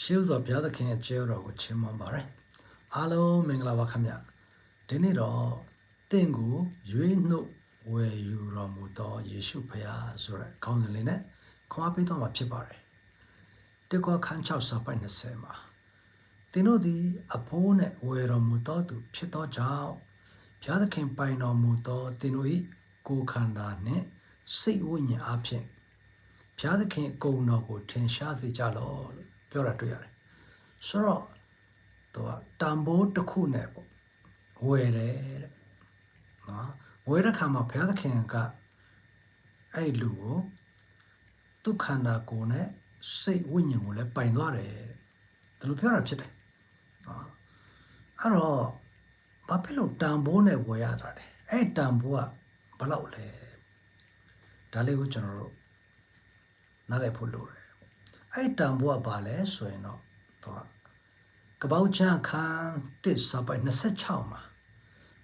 ရှေးဥစွာဘုရားသခင်ရဲ့ကျေးဇူးတော်ကိုချီးမွမ်းပါရယ်အားလုံးမင်္ဂလာပါခင်ဗျဒီနေ့တော့တင့်ကိုရွေးနှုတ်ဝယ်ယူတော်မူသောယေရှုဖခင်ဆိုတဲ့ခေါင်းစဉ်လေးနဲ့ခွာပေးတော့မှာဖြစ်ပါတယ်တေကွာခန်း6စာပိုက်20မှာတင်တို့သည် အဖိုးနဲ့ဝယ်တော်မူသောသူဖြစ်သောကြောင့်ဘုရားသခင်ပိုင်တော်မူသောတင်တို့၏ကိုယ်ခန္ဓာနှင့်စိတ်ဝိညာဉ်အဖြစ်ဘုရားသခင်အကုန်တော်ကိုထင်ရှားစေကြလော့လို့ ပြောတာတွေ့ရတယ်။ဆိုတော့သူကတန်ဖိုးတစ်ခုနဲ့ပေါ့ဝယ်တယ်တဲ့။နော်ဝယ်တဲ့ခါမှာဘုရားသခင်ကအဲ့လူကိုသူ့ခန္ဓာကိုယ်နဲ့စိတ်ဝိညာဉ်ကိုလည်းပိုင်သွားတယ်တဲ့။ဒါလိုပြောတာဖြစ်တယ်။နော်အဲ့တော့ဘာဖြစ်လို့တန်ဖိုးနဲ့ဝယ်ရတာလဲ။အဲ့တန်ဖိုးကဘယ်လောက်လဲ။ဒါလေးကိုကျွန်တော်တို့နားလည်ဖို့လိုတယ် အဲ့တန်ဖိုးကဘာလဲဆိုရင်တော့သူကကပောက်ချခန်းတစ်စပိုက်26မှာ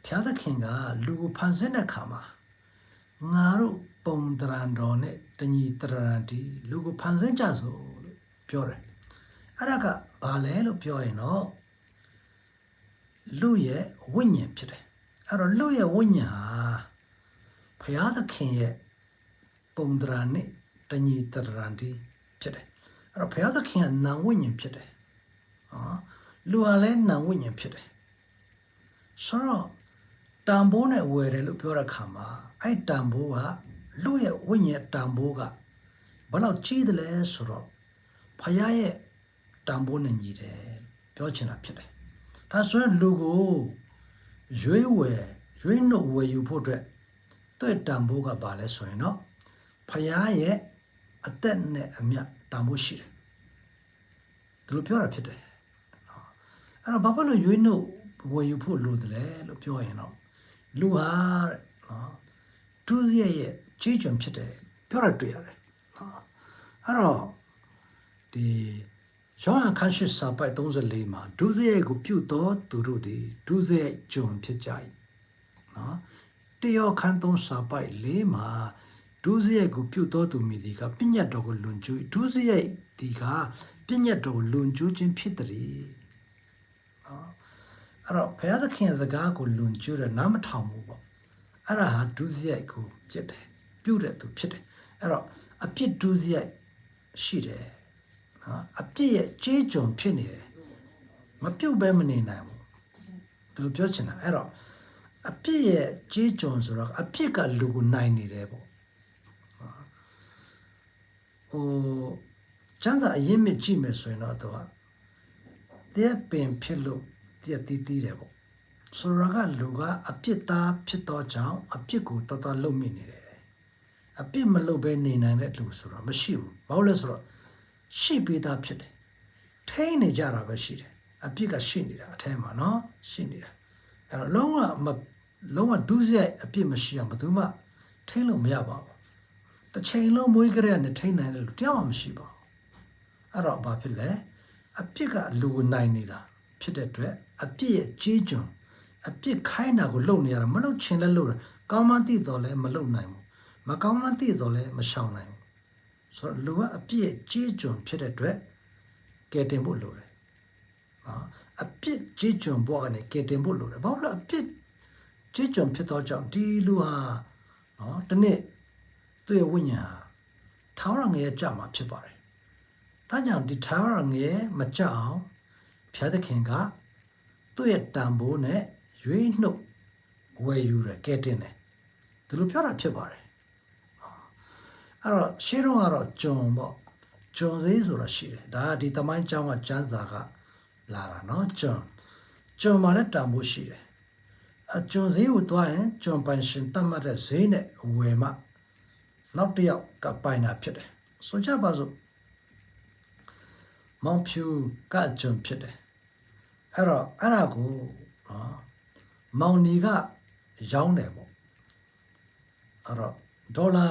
ဘုရားသခင်ကလူကိုဖန်ဆင်းတဲ့ခါမှာငါတို့ပုံတရံတော်နဲ့တညီတရံတီလူကိုဖန်ဆင်းကြဆိုလို့ပြောတယ်အဲ့ဒါကဘာလဲလို့ပြောရင်တော့လူရဲ့ဝိညာဉ်ဖြစ်တယ်အဲ့တော့လူရဲ့ဝိညာဉ်ဟာဘုရားသခင်ရဲ့ပုံတရာနဲ့တညီတရံတီဖြစ်တယ် အဲ့တော့ဘုရားသခင်ကနာဝိညာဉ်ဖြစ်တယ်ဟောလူကလည်းနာဝိညာဉ်ဖြစ်တယ်ဆိုတော့တန်ဖိုးနဲ့ဝယ်တယ်လို့ပြောတဲ့ခါမှာအဲ့တန်ဖိုးကလူရဲ့ဝိညာဉ်တန်ဖိုးကဘယ်လောက်ကြီးတယ်လဲဆိုတော့ဘုရားရဲ့တန်ဖိုးနဲ့ညီတယ်ပြောချင်တာဖြစ်တယ်ဒါဆိုရင်လူကိုရွေးဝယ်ရွေးနှုတ်ဝယ်ယူဖို့အတွက်သူ့ရဲ့တန်ဖိုးကဘာလဲဆိုရင်တော့ဖရားရဲ့ အသက်နဲ့အမျက်တန်ဖိုးရှိတယ်ဒီလိုပြောတာဖြစ်တယ်နော်အဲ့တော့ဘာဖြစ်လို့ရွေးနှုတ်ဝယ်ယူဖို့လိုတယ်လဲလို့ပြောရင်တော့လူဟာတဲ့နော်သူစရဲ့ရဲ့ကြီးကျွန်ဖြစ်တယ်ပြောတာတွေ့ရတယ်နော်အဲ့တော့ဒီယောဟန်ခန်းရှိစာပိုက်34မှာဒုစရိုက်ကိုပြုတ်တော်သူတို့သည်ဒုစရိုက်ကျွန်ဖြစ်ကြ၏နော်တယောခန်းသုံးစာပိုက်၄မှာ ဒုစရိုက်ကိုပြုတ်တော်သူမိဒီကပြညတ်တော်ကိုလွန်ကျူးဒုစရိုက်ဒီကပြညတ်တော်ကိုလွန်ကျူးခြင်းဖြစ်တယ်နော်အဲ့တော့ဘုရားသခင်စကားကိုလွန်ကျူးတယ်နားမထောင်ဘူးပေါ့အဲ့ဒါဟာဒုစရိုက်ကိုပြစ်တယ်ပြုတ်တဲ့သူဖြစ်တယ်အဲ့တော့အပြစ်ဒုစရိုက်ရှိတယ်နော်အပြစ်ရဲ့ကြေးကျွန်ဖြစ်နေတယ်မပြုတ်ပဲမနေနိုင်ဘူးသူတို့ပြောချင်တာအဲ့တော့အပြစ်ရဲ့ကြေးကျွန်ဆိုတော့အပြစ်ကလူကိုနိုင်နေတယ်ပေါ့ ဟိုကျန်းစာအရင်မြစ်ကြည့်မယ်ဆိုရင်တော့သူကတဲ့ပင်ဖြစ်လို့တဲ့တီးတီးတယ်ပေါ့ဆိုတော့ကလူကအပြစ်သားဖြစ်တော့ကြောင့်အပြစ်ကိုတော်တော်လုံမိနေတယ်အပြစ်မလုပ်ဘဲနေနိုင်တဲ့လူဆိုတော့မရှိဘူးဘာလို့လဲဆိုတော့ရှိပြီးသားဖြစ်တယ်ထိန်းနေကြတာပဲရှိတယ်အပြစ်ကရှိနေတာအထဲမှာနော်ရှိနေတာအဲ့တော့လုံးဝမလုံးဝဒုစရိုက်အပြစ်မရှိအောင်ဘယ်သူမှထိန်းလို့မရပါဘူး တစ်ချိန်လုံးမွေးကြရနဲ့ထိန်းနိုင်တယ်လို့တရားမှမရှိပါဘူးအဲ့တော့ဘာဖြစ်လဲအပြစ်ကလူကိုနိုင်နေတာဖြစ်တဲ့အတွက်အပြစ်ရဲ့ကြေးကျွန်အပြစ်ခိုင်းတာကိုလုပ်နေရတာမလုပ်ချင်လဲလုပ်တယ်ကောင်းမှန်းသိတော့လဲမလုပ်နိုင်ဘူးမကောင်းမှန်းသိတော့လဲမရှောင်နိုင်ဘူးဆိုတော့လူကအပြစ်ရဲ့ကြေးကျွန်ဖြစ်တဲ့အတွက်ကဲတင်ဖို့လိုတယ်နော်အပြစ်ကြေးကျွန်ဘောကနေကဲတင်ဖို့လိုတယ်ဘာလို့လဲအပြစ်ကြေးကျွန်ဖြစ်တော့ကြောင့်ဒီလူဟာနော်ဒီနေ့ သူ့ရဲ့ဝိညာဉ်ဟာထာဝရငရဲကြမှာဖြစ်ပါတယ်။ဒါကြောင့်ဒီထာဝရငရဲမကြအောင်ဘုရားသခင်ကသူ့ရဲ့တန်ဖိုးနဲ့ရွေးနှုတ်ဝယ်ယူတယ်ကဲတင်တယ်။ဒီလိုပြောတာဖြစ်ပါတယ်။အဲ့တော့ရှေးတော့ကတော့ဂျွန်ပေါ့။ဂျွန်သေးဆိုတာရှိတယ်။ဒါကဒီတမိုင်းကျောင်းကကျမ်းစာကလာတာနော်ဂျွန်ဂျွန်မှာလည်းတန်ဖိုးရှိတယ်။အဂျွန်သေးကိုတွားရင်ဂျွန်ပန်ရှင်တတ်မှတ်တဲ့ဈေးနဲ့ဝယ်မှ နောက်တစ်ယောက်ကပိုင်တာဖြစ်တယ်ဆိုကြပါစို့မောင်ဖြူကဂျွန်ဖြစ်တယ်အဲ့တော့အဲ့ဒါကိုနော်မောင်နီကရောင်းတယ်ပေါ့အဲ့တော့ဒေါ်လာ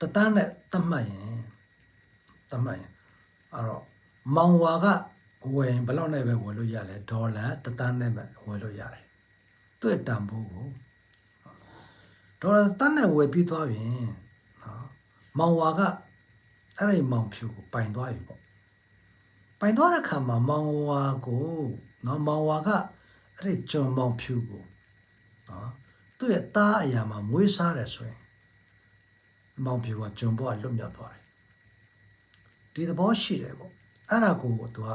တသန်းနဲ့တတ်မှတ်ရင်တတ်မှတ်ရင်အဲ့တော့မောင်ဝါကဝယ်ရင်ဘယ်လောက်နဲ့ပဲဝယ်လို့ရလဲဒေါ်လာတသန်းနဲ့ပဲဝယ်လို့ရတယ်သူ့ရဲ့တန်ဖိုးကိုဒေါ်လာတန်းနဲ့ဝယ်ပြီးသွားပြင်နော် မောင်ဝါကအဲ့ဒီမောင်ဖြူကိုပိုင်သွားပြီပေါ့ပိုင်သွားတဲ့ခါမှာမောင်ဝါကိုနော်မောင်ဝါကအဲ့ဒီကျွန်မောင်ဖြူကိုနော်သူ့ရဲ့သားအရာမှာမွေးစားတယ်ဆိုရင်မောင်ဖြူကကျွန်ဘောကလွတ်မြောက်သွားတယ်ဒီသဘောရှိတယ်ပေါ့အဲ့ဒါကိုသူက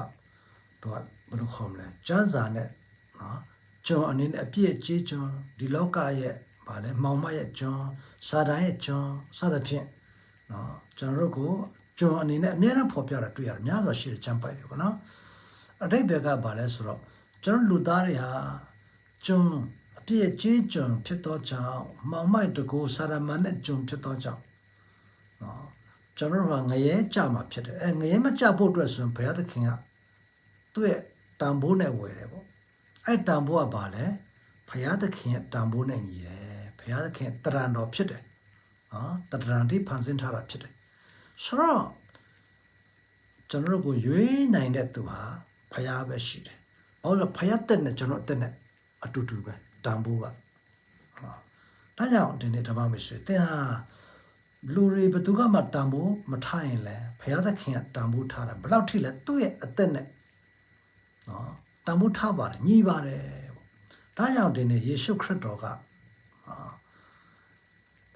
သူကဘယ်လိုခေါ်မလဲကျမ်းစာနဲ့နော်ကျွန်အနေနဲ့အပြည့်အကျေးကျွန်ဒီလောကရဲ့ဗာလဲမောင်မရဲ့ကျွန်စာတန်ရဲ့ကျွန်စသဖြင့် နော်ကျွန်တော်တို့ကိုကျွန်အနေနဲ့အများအားဖော်ပြတာတွေ့ရတယ်များစွာရှိတဲ့ချမ်းပိုက်တယ်ပေါ့နော်အတိတ်ဘက်ကဗာလဲဆိုတော့ကျွန်တော်လူသားတွေဟာကျွန်အပြည့်အကျေးကျွန်ဖြစ်သောကြောင့်မောင်မိုက်တကူစာရမန်နဲ့ကျွန်ဖြစ်သောကြောင့်နော်ကျွန်တော်တို့ကငရဲကြမှာဖြစ်တယ်အဲငရဲမကြဖို့အတွက်ဆိုရင်ဘုရားသခင်ကသူ့ရဲ့တန်ဖိုးနဲ့ဝယ်တယ်ပေါ့အဲ့တန်ဖိုးကဘာလဲဘုရားသခင်ရဲ့တန်ဖိုးနဲ့ညီတယ်ဘုရားသခင်တရံတော်ဖြစ်တယ် နော်တရံတိဖန်ဆင်းထားတာဖြစ်တယ်ဆိုတော့ကျွန်တော်တို့ကိုရွေးနိုင်တဲ့သူဟာဘုရားပဲရှိတယ်။ဘာလို့လဲဘုရားတက်နဲ့ကျွန်တော်တက်နဲ့အတူတူပဲတန်ဖိုးက။ဟောဒါကြောင့်ဒီနေ့ဓမ္မမဆွေသင်ဟာလူတွေဘယ်သူကမှတန်ဖိုးမထားရင်လဲဘုရားသခင်ကတန်ဖိုးထားတာဘယ်လောက်ထိလဲသူ့ရဲ့အသက်နဲ့နော်တန်ဖိုးထားပါတယ်ညီပါတယ်ပေါ့။ဒါကြောင့်ဒီနေ့ယေရှုခရစ်တော်ကအာ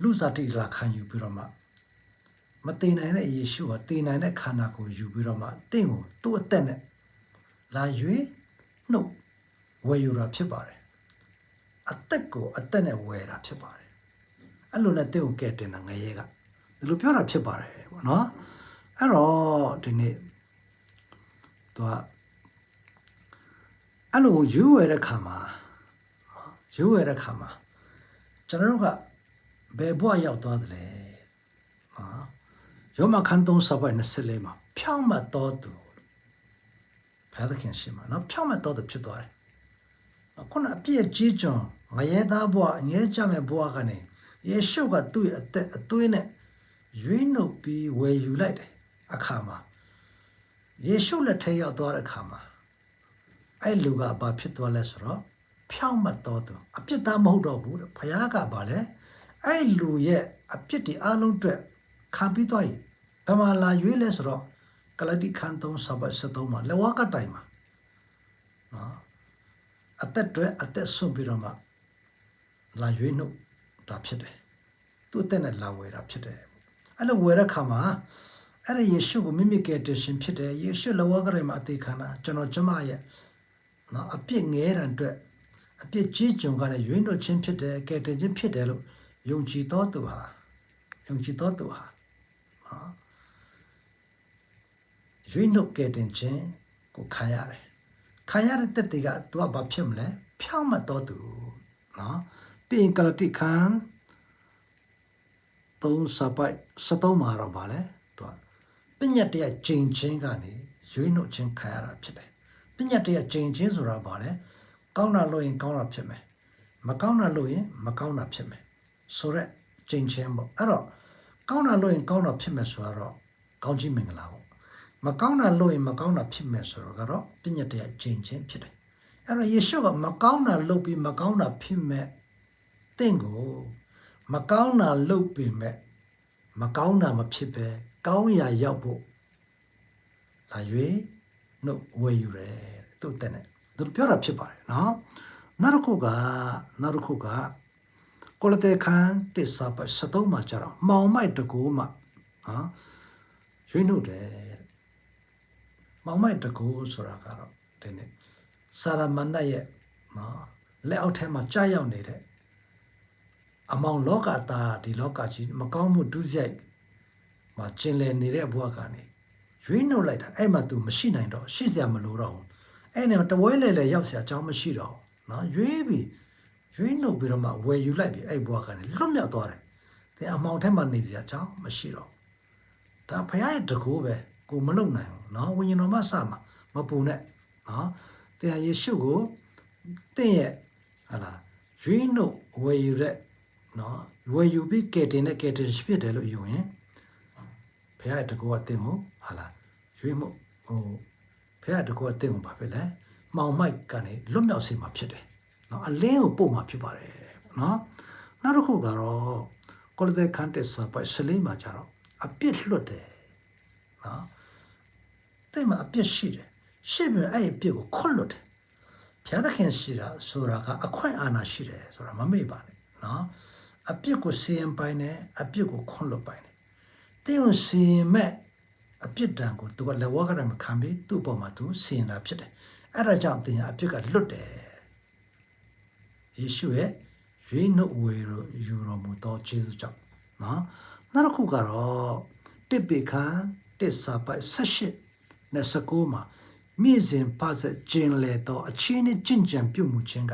လူစားတိလာခံယူပြီးတော့မှမတည်နိုင်တဲ့ယေရှုကတည်နိုင်တဲ့ခန္ဓာကိုယ်ယူပြီးတော့မှတင့်ကိုသူ့အသက်နဲ့လာရွေးနှုတ်ဝယ်ယူတာဖြစ်ပါတယ်အသက်ကိုအသက်နဲ့ဝယ်တာဖြစ်ပါတယ်အဲ့လိုနဲ့တင့်ကိုကဲတင်တာငရဲကဒီလိုပြောတာဖြစ်ပါတယ်ပေါ့နော်အဲ့တော့ဒီနေ့သူကအဲ့လိုယူဝယ်တဲ့ခါမှာယူဝယ်တဲ့ခါမှာကျွန်တော်တို့က ဘယ်ဘဝရောက်သွားသလဲဟာယောမခန်းသုံးစပိုက်24မှာဖြောင်းမတော်သူဘုရားသခင်ရှိမှာနော်ဖြောင်းမတော်သူဖြစ်သွားတယ်ခုနအပြည့်ကြီးကျွန်ငရဲသားဘဝအငဲကြမဲ့ဘဝကနေယေရှုကသူ့ရဲ့အသက်အသွေးနဲ့ရွေးနှုတ်ပြီးဝယ်ယူလိုက်တယ်အခါမှာယေရှုလက်ထဲရောက်သွားတဲ့အခါမှာအဲ့လူကဘာဖြစ်သွားလဲဆိုတော့ဖြောင်းမတော်သူအပြစ်သားမဟုတ်တော့ဘူးတဲ့ဘုရားကဘာလဲ အဲ့လူရဲ့အပြစ်တွေအလုံးအတွက်ခံပြီးသွားရင်ဘယ်မှာလာရွေးလဲဆိုတော့ကလတိခန်း3ဆဘတ်73မှာလဝကတိုင်မှာနော်အသက်တွေအသက်ဆွန့်ပြီးတော့မှလာရွေးနှုတ်တာဖြစ်တယ်သူ့အသက်နဲ့လာဝယ်တာဖြစ်တယ်အဲ့လိုဝယ်တဲ့ခါမှာအဲ့ဒီယေရှုကိုမိမိကယ်တင်ရှင်ဖြစ်တယ်ယေရှုလဝကတိုင်မှာအသေးခံတာကျွန်တော်ကျမရဲ့နော်အပြစ်ငဲတဲ့အတွက်အပြစ်ကြီးကြုံကလည်းရွေးနှုတ်ခြင်းဖြစ်တယ်ကယ်တင်ခြင်းဖြစ်တယ်လို့ ယုံကြည်တော်သူဟာယုံကြည်တော်သူဟာနော်ရွေးနှုတ်ကယ်တင်ခြင်းကိုခံရတယ်ခံရတဲ့တက်တွေကသူကဘာဖြစ်မလဲဖြောင်းမတော်သူနော်ပြင်ကလတိခံသုံးစပိုက်73မှာတော့ဗာလဲသူကပညတ်တရကျင်ချင်းကနေရွေးနှုတ်ခြင်းခံရတာဖြစ်တယ်ပညတ်တရကျင်ချင်းဆိုတာဗာလဲကောင်းတာလို့ရင်ကောင်းတာဖြစ်မယ်မကောင်းတာလို့ရင်မကောင်းတာဖြစ်မယ် ဆိုရက်ကျင်ချင်းပေါ့အဲ့တော့ကောင်းတာလို့ရင်ကောင်းတာဖြစ်မယ်ဆိုတော့ကောင်းချီးမင်္ဂလာပေါ့မကောင်းတာလို့ရင်မကောင်းတာဖြစ်မယ်ဆိုတော့ကတော့ပညတ်တရားကျင်ချင်းဖြစ်တယ်အဲ့တော့ယေရှုကမကောင်းတာလုပ်ပြီးမကောင်းတာဖြစ်မဲ့တင့်ကိုမကောင်းတာလုပ်ပြီးမဲ့မကောင်းတာမဖြစ်ပဲကောင်းရာရောက်ဖို့လာ၍နှုတ်ဝေယူတယ်သူ့တဲ့နဲ့သူပြောတာဖြစ်ပါတယ်နော်နောက်တစ်ခုကနောက်တစ်ခုက ကိုလတေခန်းတစ္ဆာပတ်73မှာကျတော့မောင်မိုက်တကူမှဟာရွေးနှုတ်တယ်မောင်မိုက်တကူဆိုတာကတော့ဒီနေ့စာရမဏေရဲ့နော်လက်အောက်ထဲမှာကြာရောက်နေတဲ့အမောင်လောကသားဒီလောကကြီးမကောင်းမှုဒုစရိုက်မှာကျင်လည်နေတဲ့ဘဝကနေရွေးနှုတ်လိုက်တာအဲ့မှာ तू မရှိနိုင်တော့ရှိစရာမလိုတော့ဘူးအဲ့နဲ့တဝဲလေလေရောက်စရာအကြောင်းမရှိတော့ဘူးနော်ရွေးပြီး ရွေးနှုတ်ပြီးတော့မှဝယ်ယူလိုက်ပြီးအဲ့ဘဝကနေလွတ်မြောက်သွားတယ်သင်အမောင်ထဲမှာနေစရာအကြောင်းမရှိတော့ဒါဖခင်ရဲ့တကူပဲကိုမလုံနိုင်ဘူးနော်ဝိညာဉ်တော်မှစမှာမပူနဲ့နော်တရားယေရှုကိုတင့်ရဲ့ဟာလားရွေးနှုတ်ဝယ်ယူတဲ့နော်ဝယ်ယူပြီးကဲတင်တဲ့ကဲတင်ဖြစ်တယ်လို့ယူရင်ဘုရားတကူကတင်ကိုဟာလားရွေးမှုဟိုဘုရားတကူကတင်ကိုဘာဖြစ်လဲမောင်မိုက်ကနေလွတ်မြောက်စေမှာဖြစ်တယ် နော်အလင်းကိုပို့မှာဖြစ်ပါတယ်နော်နောက်တစ်ခုကတော့ကိုလသခန်တက်စာပိုက်စလေးမှာကြတော့အပြစ်လွတ်တယ်နော်တဲ့မှာအပြစ်ရှိတယ်ရှိပြီအဲ့ဒီအပြစ်ကိုခွတ်လွတ်တယ်ဘုရားသခင်ရှိတာဆိုတာကအခွင့်အာဏာရှိတယ်ဆိုတာမမေ့ပါနဲ့နော်အပြစ်ကိုစီရင်ပိုင်တယ်အပြစ်ကိုခွတ်လွတ်ပိုင်တယ်တဲ့ကိုစီရင်မဲ့အပြစ်ဒဏ်ကိုသူကလက်ဝါးကရမခံပြီးသူ့အပေါ်မှာသူစီရင်တာဖြစ်တယ်အဲ့ဒါကြောင့်တင်အပြစ်ကလွတ်တယ် ယေရှုရဲ့ရွေးနှုတ်ဝေရယူတော်မူသောယေရှုကြောင့်နော်နောက်တစ်ခုကတော့တစ်ပေခါတစ်စာပိုက်18နဲ့19မှာမြင့်စဉ်ပါဆက်ကျင်လေတော့အချင်းနဲ့ကြင်ကြံပြုတ်မှုခြင်းက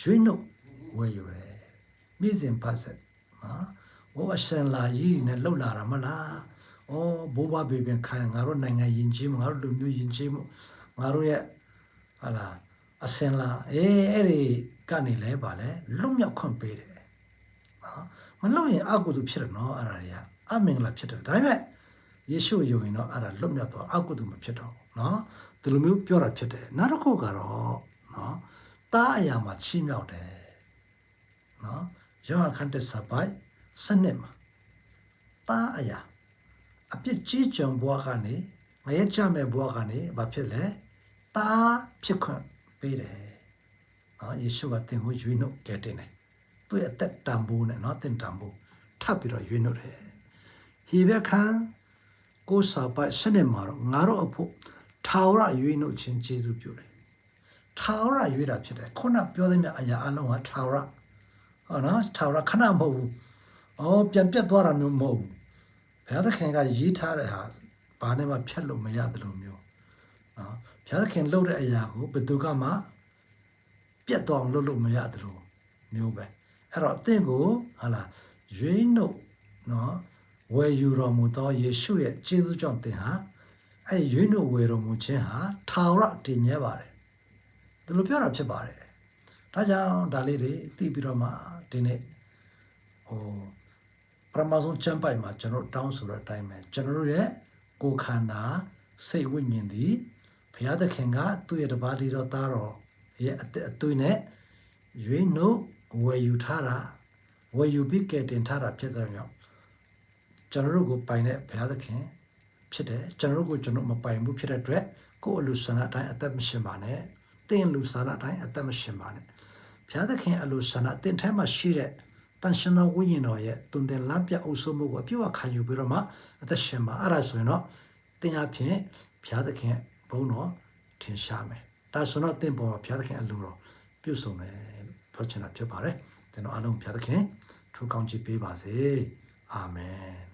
ရွေးနှုတ်ဝေယူတယ်မြင့်စဉ်ပါဆက်နော်ဟိုအစံလာကြီးနဲ့လှုပ်လာတာမလားဩဘိုးဘဘေဘင်ခိုင်ငါတို့နိုင်ငံယဉ်ကျေးမှုငါတို့လူမျိုးယဉ်ကျေးမှုငါတို့ရဲ့ဟာလာအစင်လာအေးအဲ့ဒီ ကနေလဲပါလဲလွတ်မြောက်ခွင့်ပေးတယ်နော်မလို့ရင်အကုသိုလ်ဖြစ်တယ်နော်အဲ့ဒါတွေကအမင်္ဂလာဖြစ်တယ်ဒါပေမဲ့ယေရှုယုံရင်တော့အဲ့ဒါလွတ်မြောက်တော့အကုသိုလ်မဖြစ်တော့ဘူးနော်ဒီလိုမျိုးပြောတာဖြစ်တယ်နောက်တစ်ခုကတော့နော်တားအရာမှာချီးမြှောက်တယ်နော်ယောဟန်ခန်းတစ်စာပိုက်စနစ်မှာတားအရာအပြစ်ကြီးကြုံဘွားကနေငရဲကြမဲ့ဘွားကနေဘာဖြစ်လဲတားဖြစ်ခွင့်ပေးတယ် နော်ယေရှုကတင်ကိုရွေးနှုတ်ကဲတင်တယ်သူ့ရဲ့အသက်တန်ဖိုးနဲ့နော်တင်တန်ဖိုးထပ်ပြီးတော့ရွေးနှုတ်တယ်ဟေဘက်ခန်းကိုစာပိုက်စနစ်မှာတော့ငါတို့အဖို့ထာဝရရွေးနှုတ်ခြင်းကျေးဇူးပြုတယ်ထာဝရရွေးတာဖြစ်တယ်ခုနပြောသမျှအရာအလုံးကထာဝရဟောနော်ထာဝရခဏမဟုတ်ဘူးအော်ပြန်ပြတ်သွားတာမျိုးမဟုတ်ဘူးဘုရားသခင်ကရေးထားတဲ့ဟာဘာနဲ့မှဖြတ်လို့မရတယ်လို့မျိုးနော်ဘုရားသခင်လုပ်တဲ့အရာကိုဘယ်သူကမှ ပြတ်သွားအောင်လုပ်လို့မရတယ်လို့မျိုးပဲအဲ့တော့အသင်ကိုဟာလာရွေးနှုတ်နော်ဝယ်ယူတော်မူသောယေရှုရဲ့ကျေးဇူးကြောင့်သင်ဟာအဲ့ဒီရွေးနှုတ်ဝယ်တော်မူခြင်းဟာထာဝရတည်မြဲပါတယ်ဒီလိုပြောတာဖြစ်ပါတယ်ဒါကြောင့်ဒါလေးတွေသိပြီးတော့မှဒီနေ့ဟိုပရမဆုံးချမ်းပိုက်မှာကျွန်တော်တောင်းဆိုတဲ့အတိုင်းပဲကျွန်တော်တို့ရဲ့ကိုယ်ခန္ဓာစိတ်ဝိညာဉ်သည်ဘုရားသခင်ကသူ့ရဲ့တပါးတည်းတော်သားတော် ရဲ့အသက်အသွေးနဲ့ရွေးနှုတ်ဝယ်ယူထားတာဝယ်ယူပြီးကဲတင်ထားတာဖြစ်တဲ့ကြောင့်ကျွန်တော်တို့ကိုပိုင်တဲ့ဘုရားသခင်ဖြစ်တယ်ကျွန်တော်တို့ကိုကျွန်တော်မပိုင်ဘူးဖြစ်တဲ့အတွက်ကိုယ်အလူဆန္ဒအတိုင်းအသက်မရှင်ပါနဲ့တင်းလူဆန္ဒအတိုင်းအသက်မရှင်ပါနဲ့ဘုရားသခင်အလူဆန္ဒတင်ထဲမှာရှိတဲ့တန်ရှင်တော်ဝိညာဉ်တော်ရဲ့တုန်တင်လမ်းပြအုပ်စုမှုကိုအပြည့်အဝခံယူပြီးတော့မှအသက်ရှင်ပါအဲ့ဒါဆိုရင်တော့တင်အဖြစ်ဘုရားသခင်ဘုန်းတော်ထင်ရှားမယ် ဒါဆိုတော့တင်ပေါ်မှာဘုရားသခင်အလိုတော်ပြုစုံမယ်လို့ပြောချင်တာဖြစ်ပါတယ်ကျွန်တော်အားလုံးဘုရားသခင်ထူကောင်းချီးပေးပါစေအာမင်